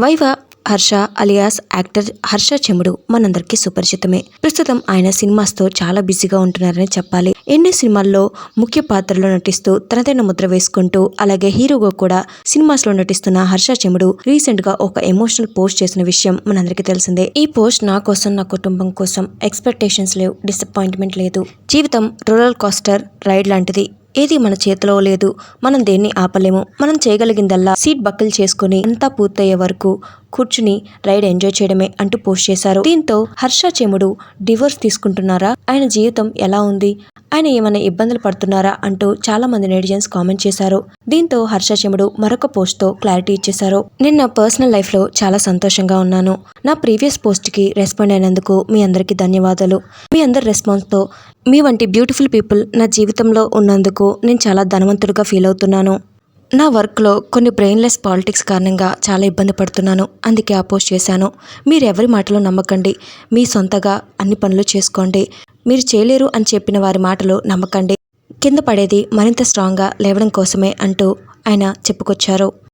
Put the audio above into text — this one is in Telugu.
Viva Harsha alias actor Harsha Chemudu మనందరికీ సుపరిచితమే. ప్రస్తుతం ఆయన సినిమాస్తో చాలా బిజీగా ఉంటున్నారని చెప్పాలి. ఎన్నో సినిమాల్లో ముఖ్య పాత్రలో నటిస్తూ తనదైన ముద్ర వేసుకుంటూ అలాగే హీరోగా కూడా సినిమాస్లో నటిస్తున్న హర్ష చెముడు రీసెంట్గా ఒక ఎమోషనల్ పోస్ట్ చేసిన విషయం మనందరికీ తెలిసిందే. ఈ పోస్ట్ నా కోసం నా కుటుంబం కోసం ఎక్స్పెక్టేషన్స్ లేవు డిసప్పాయింట్మెంట్ లేదు. జీవితం రోలర్ కాస్టర్ రైడ్ లాంటిది. ఏది మన చేతిలో లేదు. మనం దేన్ని ఆపలేము. మనం చేయగలిగిందల్లా సీట్ బక్కలు చేసుకుని అంతా పూర్తయ్యే వరకు కూర్చుని రైడ్ ఎంజాయ్ చేయడమే అంటూ పోస్ట్ చేశారు. దీంతో హర్ష చెముడు డివోర్స్ తీసుకుంటున్నారా? ఆయన జీవితం ఎలా ఉంది? ఆయన ఏమైనా ఇబ్బందులు పడుతున్నారా అంటూ చాలా మంది నెటిజన్స్ కామెంట్ చేశారు. దీంతో హర్ష చెముడు మరొక పోస్ట్తో క్లారిటీ ఇచ్చేశారు. నేను నా పర్సనల్ లైఫ్లో చాలా సంతోషంగా ఉన్నాను. నా ప్రీవియస్ పోస్ట్కి రెస్పాండ్ అయినందుకు మీ అందరికీ ధన్యవాదాలు. మీ అందరి రెస్పాన్స్తో మీ వంటి బ్యూటిఫుల్ పీపుల్ నా జీవితంలో ఉన్నందుకు నేను చాలా ధనవంతుడిగా ఫీల్ అవుతున్నాను. నా వర్క్లో కొన్ని బ్రెయిన్లెస్ పాలిటిక్స్ కారణంగా చాలా ఇబ్బంది పడుతున్నాను. అందుకే ఆ పోస్ట్ చేశాను. మీరు ఎవరి మాటలు నమ్మకండి. మీ సొంతగా అన్ని పనులు చేసుకోండి. మీరు చేయలేరు అని చెప్పిన వారి మాటలు నమ్మకండి. కింద పడేది మరింత స్ట్రాంగ్గా లేవడం కోసమే అంటూ ఆయన చెప్పుకొచ్చారు.